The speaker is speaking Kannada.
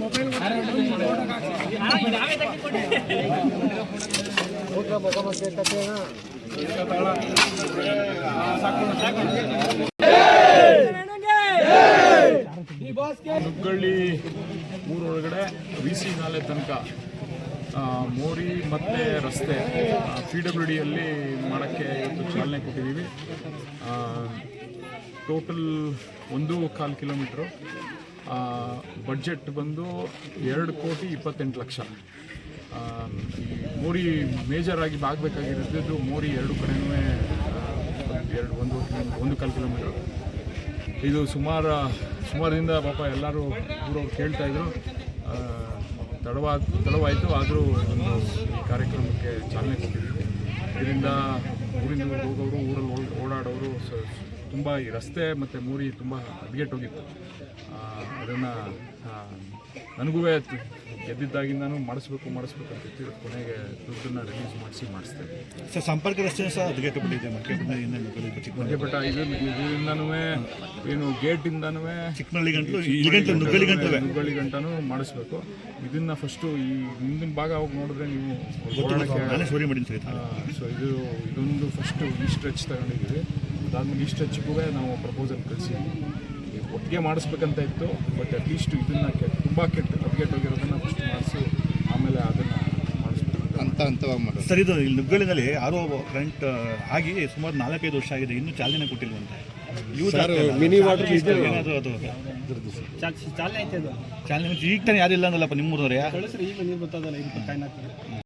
ಮೊಬೈಲ್ ನುಗ್ಗಳ್ಳಿ ಊರೊಳಗಡೆ ವಿ ಸಿ ನಾಲೆ ತನಕ ಮೋರಿ ಮತ್ತು ರಸ್ತೆ ಪಿ ಡಬ್ಲ್ಯೂ ಡಿಯಲ್ಲಿ ಮಾಡೋಕ್ಕೆ ಇವತ್ತು ಚಾಲನೆ ಕೊಟ್ಟಿದ್ದೀವಿ. ಟೋಟಲ್ ಒಂದು ಕಾಲು ಕಿಲೋಮೀಟ್ರು. ಬಡ್ಜೆಟ್ ಬಂದು ಎರಡು ಕೋಟಿ ಇಪ್ಪತ್ತೆಂಟು ಲಕ್ಷ. ಮೋರಿ ಮೇಜರ್ ಆಗಿ ಆಗಬೇಕಾಗಿರೋದು ಮೋರಿ ಎರಡು ಕಡೆನೂ ಎರಡು ಒಂದು ಒಂದು ಕಾಲು ಕಿಲೋಮೀಟರ್. ಇದು ಸುಮಾರು ಸುಮಾರಿಂದ ಪಾಪ ಎಲ್ಲರೂ ಊರವ್ರು ಕೇಳ್ತಾ ಇದ್ರು. ಆ, ತಡವಾ ತಡವಾಯಿತು ಆದರೂ ಒಂದು ಈ ಕಾರ್ಯಕ್ರಮಕ್ಕೆ ಚಾಲನೆ ಕೊಟ್ಟಿದ್ದೀವಿ ಇದರಿಂದ ಊರಿಂದ ಹೋಗೋರು ಊರಲ್ಲಿ ಓಡ್- ಓಡಾಡೋರು ತುಂಬ ಈ ರಸ್ತೆ ಮತ್ತು ಮೂರಿ ತುಂಬ ಹದಗೆಟ್ಟೋಗಿತ್ತು ಅದನ್ನು ನನಗೂ ಗೆದ್ದಿದ್ದಾಗಿಂದನೂ ಮಾಡಿಸ್ಬೇಕು ಮಾಡಿಸ್ಬೇಕು ಅಂತ ಇವತ್ತು ಕೊನೆಗೆ ದುಡ್ಡನ್ನು ರಿಲೀಸ್ ಮಾಡಿಸಿ ಮಾಡಿಸ್ತೇವೆ ಸರ್ ಸಂಪರ್ಕ ರಸ್ತೆ ಸಹ ಹದಗೆಟ್ಟುಬಿಟ್ಟಿದೆ ಇದು ಇದರಿಂದನೂ ಏನು ಗೇಟಿಂದನೂ ಚಿಕ್ಕಮಳ್ಳಿ ಗಂಟಲು ನುಗ್ಗಲಿ ಗಂಟನೂ ಮಾಡಿಸ್ಬೇಕು. ಇದನ್ನು ಫಸ್ಟು ಈ ಮುಂದಿನ ಭಾಗ ಅವಾಗ ನೋಡಿದ್ರೆ ನೀವು. ಸೊ ಇದು ಇದೊಂದು ಫಸ್ಟು ಈ ಸ್ಟ್ರೆಚ್ ತಗೊಂಡಿದ್ದೀವಿ. ಅದಾದ್ಮೇಲೆ ಇಷ್ಟು ಹೆಚ್ಚಿಗೂ ನಾವು ಪ್ರಪೋಸಲ್ ಕಳಿಸಿದ್ವಿ ಒಟ್ಟಿಗೆ ಮಾಡಿಸ್ಬೇಕಂತ ಇತ್ತು ಬಟ್ ಅಟ್ಲೀಸ್ಟ್ ಇದನ್ನ ಕೆ ತುಂಬ ಕೆಟ್ಟ ಹೋಗಿರೋದನ್ನ ಫಸ್ಟ್ ಮಾಡಿಸಿ ಆಮೇಲೆ ಅದನ್ನು ಮಾಡಿಸ್ಬೇಕು. ಅಂತ ಹಂತವಾಗಿ ಸರ್ ಇದು ಇಲ್ಲಿ ನುಗ್ಗಲಿನಲ್ಲಿ ಆರೋ ಕರೆಂಟ್ ಆಗಿ ಸುಮಾರು ನಾಲ್ಕೈದು ವರ್ಷ ಆಗಿದೆ ಇನ್ನೂ ಚಾಲನೆ ಕೊಟ್ಟಿಲ್ವಂತೆ. ಯೂಸ್ ಮಿನಿ ವಾಟರ್ ಏನಾದರೂ ಅದು ಚಾಲನೆ ಈಗ ತಾನೇ ಯಾರಿಲ್ಲ ಅಂದಲ್ಲಪ್ಪ ನಿಮ್ಮೂರವ್ರೆ ಈಗ